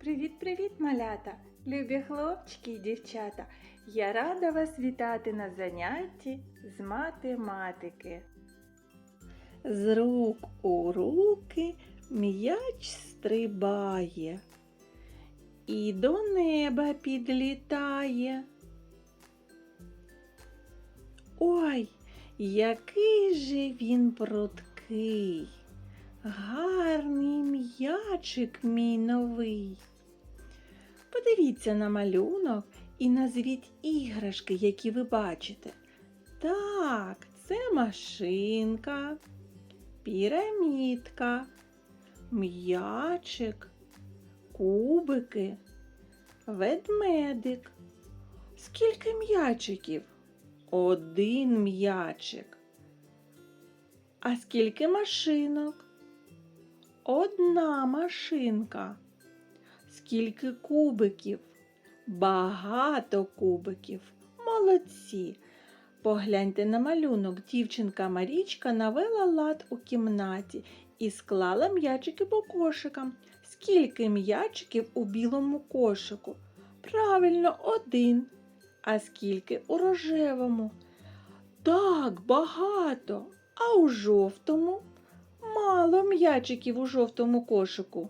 Привіт-привіт, малята! Любі хлопчики і дівчата! Я рада вас вітати на занятті з математики. З рук у руки м'яч стрибає і до неба підлітає. Ой, який же він пруткий, гарний м'ячик мій новий. Подивіться на малюнок і назвіть іграшки, які ви бачите. Так, це машинка, пірамідка, м'ячик, кубики, ведмедик. Скільки м'ячиків? Один м'ячик. А скільки машинок? Одна машинка. Скільки кубиків? Багато кубиків. Молодці. Погляньте на малюнок. Дівчинка Марічка навела лад у кімнаті і склала м'ячики по кошикам. Скільки м'ячиків у білому кошику? Правильно, один. А скільки у рожевому? Так, багато. А у жовтому? Мало м'ячиків у жовтому кошику.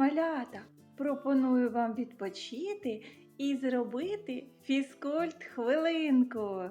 Малята, пропоную вам відпочити і зробити фізкульт хвилинку.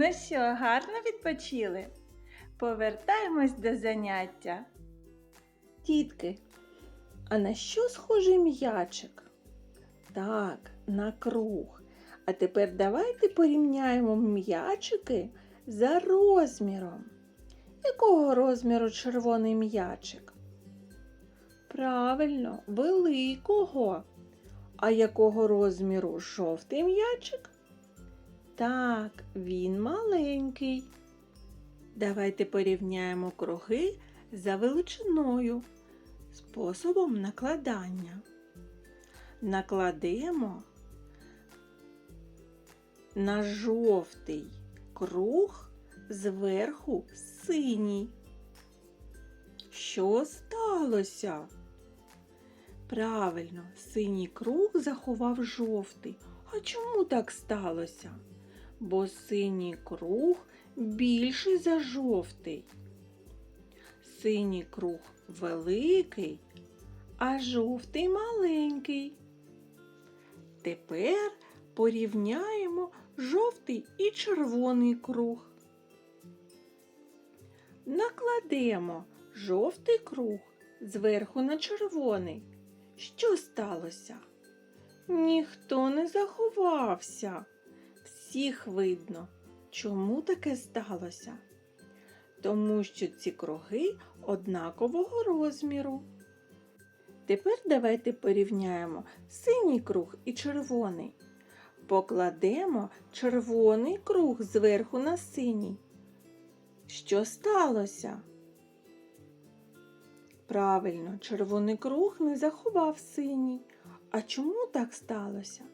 Ну що, гарно відпочили? Повертаємось до заняття. Дітки, а на що схожий м'ячик? Так, на круг. А тепер давайте порівняємо м'ячики за розміром. Якого розміру червоний м'ячик? Правильно, великого. А якого розміру жовтий м'ячик? Так, він маленький. Давайте порівняємо круги за величиною способом накладання. Накладемо на жовтий круг зверху синій. Що сталося? Правильно, синій круг заховав жовтий. А чому так сталося? Бо синій круг більший за жовтий. Синій круг великий, а жовтий маленький. Тепер порівняємо жовтий і червоний круг. Накладемо жовтий круг зверху на червоний. Що сталося? Ніхто не заховався. Всіх видно. Чому таке сталося? тому що ці круги однакового розміру. Тепер давайте порівняємо синій круг і червоний. Покладемо червоний круг зверху на синій. Що сталося? Правильно, червоний круг не заховав синій. А чому так сталося?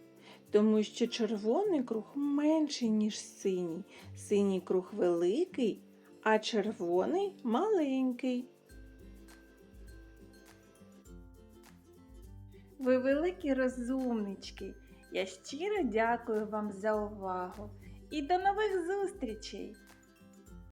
Тому що червоний круг менший, ніж синій. Синій круг великий, а червоний маленький. Ви великі розумнички. Я щиро дякую вам за увагу і до нових зустрічей!